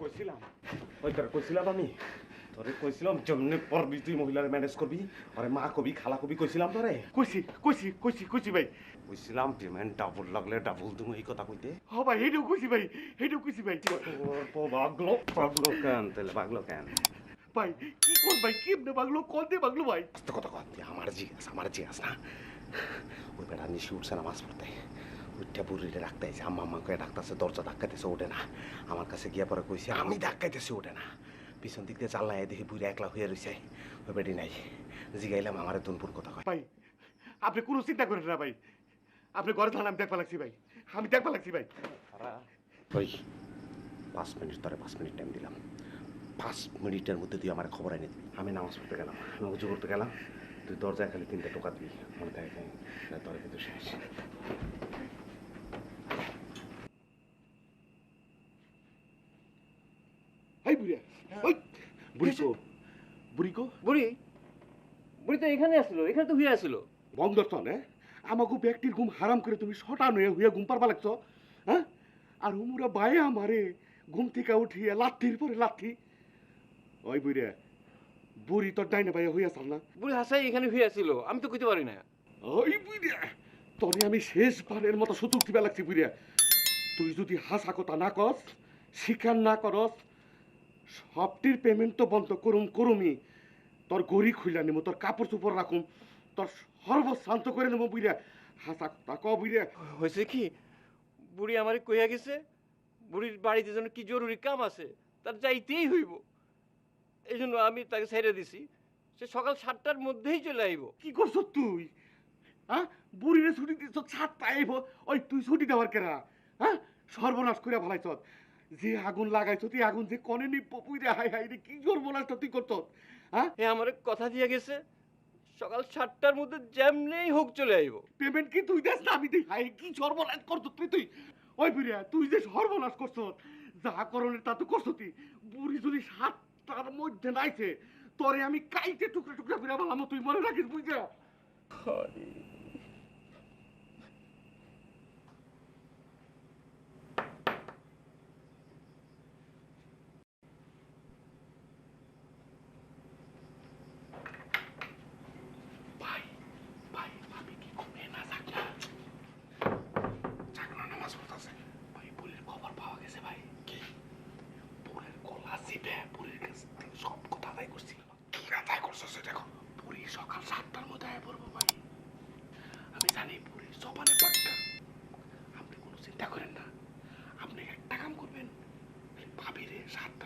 কইছিলাম ওই তোরে কইছিলাম আমি তোরে কইছিলাম যেমনি পরবি তুই মহিলার ম্যানেজ করবি আরে মা কবি খালা কবি কইছিলাম তোরে কইছি কইছি কইছি কইছি ভাই কইছিলাম পেমেন্ট ডাবল লাগলে ডাবল তুমি এই কথা কইতে হ ভাই কইছি ভাই কইছি ভাই বাগলো বাগলো কেন তাহলে বাগলো কেন ভাই কি ভাই কেমনে বাগলো কোন দিয়ে বাগলো ভাই কথা আমার জিজ্ঞাস আমার জিজ্ঞাস না ওই বেটা নিশি উঠছে নামাজ পড়তে উঠটা বুড়িলে ডাকতেছে আম্মা আম্মাকে ডাকতেছে দরজা ধাক্কাইতেছে ওঠে না। আমার কাছে গিয়ে পরে কইছে আমি ধাক্কাইতেছি ওঠে না। পিছন দিক দিয়ে চাল্লাই দেখি বুড়ি একলা হয়ে রইছে। ওই বেটি নাই। জিগাইলাম আমার তুনপুর কথা কয়। ভাই আপনি কোনো চিন্তা করেন না ভাই। আপনি ঘরে থান আমি দেখবা লাগছি ভাই। আমি দেখবা লাগছি ভাই। ওই পাঁচ মিনিট ধরে পাঁচ মিনিট টাইম দিলাম। পাঁচ মিনিটের মধ্যে তুই আমার খবর এনে দিবি। আমি নামাজ পড়তে গেলাম আমি উজু করতে গেলাম। তুই দরজায় খালি তিনটে টোকা দিবি। মনে থাকে তোর কিন্তু শেষ। হাই বুড়িয়া ওই বুড়ি কো? বুড়ি বুড়ি? তো এখানে আসলো এখানে তো হয়ে আসলো। বন্ধ না? আমাকে ব্যক্তির ঘুম হারাম করে তুমি নয়ে হইয়া ঘুম পারবা লাগছো হ্যাঁ? আর বায়ে আমারে ঘুম থেকে উঠিয়ে লাথির পরে লাথি ওই বুড়িয়া বুড়ি তোর ডাইনে বাইয়া হইয়া চাল না? বুড়ি হাসাই এখানে হয়ে আসছিল আমি তো কইতে পারি না। ওই বুড়িয়া তবে আমি শেষবারের মতো সুতুক দিবা লাগছি বুড়িয়া। তুই যদি হাসা কথা না কস স্বীকার না করস সবটির পেমেন্ট তো বন্ধ করুম করুমি তোর গড়ি খুইলা নিব তোর কাপড় চোপড় রাখুম তোর সর্বশান্ত করে নেব বুড়িয়া হাসা কথা ক বুড়িয়া হয়েছে কি? বুড়ি আমারে কইয়া গেছে বুড়ির বাড়িতে যেন কি জরুরি কাম আছে তার যাইতেই হইব। এই জন্য আমি তাকে ছেড়ে দিছি। সে সকাল সাতটার মধ্যেই চলে আইব। কি করছ তুই? হ্যাঁ বুড়িরে ছুটি দিছ সাতটা পাইব। ওই তুই ছুটি দেওয়ার কেরা? হ্যাঁ সর্বনাশ করে ভালাইছ যে আগুন লাগাইছ তুই আগুন যে কনে নি পপুইরে হাই হাই রে কি সর্বনাশ তুই করছ হ্যাঁ? এ আমারে কথা দিয়ে গেছে সকাল সাতটার মধ্যে যেমনেই হোক চলে আইব। পেমেন্ট কি তুই দেস না আমি দিই? হাই কি সর্বনাশ করছ তুই তুই? ওই বুড়িয়া তুই যে সর্বনাশ করছ যা করণের তা তো করছ তুই। বুড়ি যদি সাতটার মধ্যে নাইছে তোরে আমি কাইতে টুকরা টুকরা করে বললাম তুই মনে রাখিস বুঝা ভাই ভাই ভাবি কি ঘুমিয়ে না থাক না চাকরা নামাজ পড়তেছে ভাই বুড়ির খবর পাওয়া গেছে ভাই কি বুড়ির গলা চিপে বুড়ির কাছে থেকে সব কথা আদায় করছিল কি আদায় করছ সেটা দেখো বুড়ি সকাল সাতটার মধ্যে আয় পড়ব ভাই। আমি জানি বুড়ির জবানে পাক্কা আপনি কোনো চিন্তা করেন না। আপনি একটা কাম করবেন। ভাবি রে সাতটা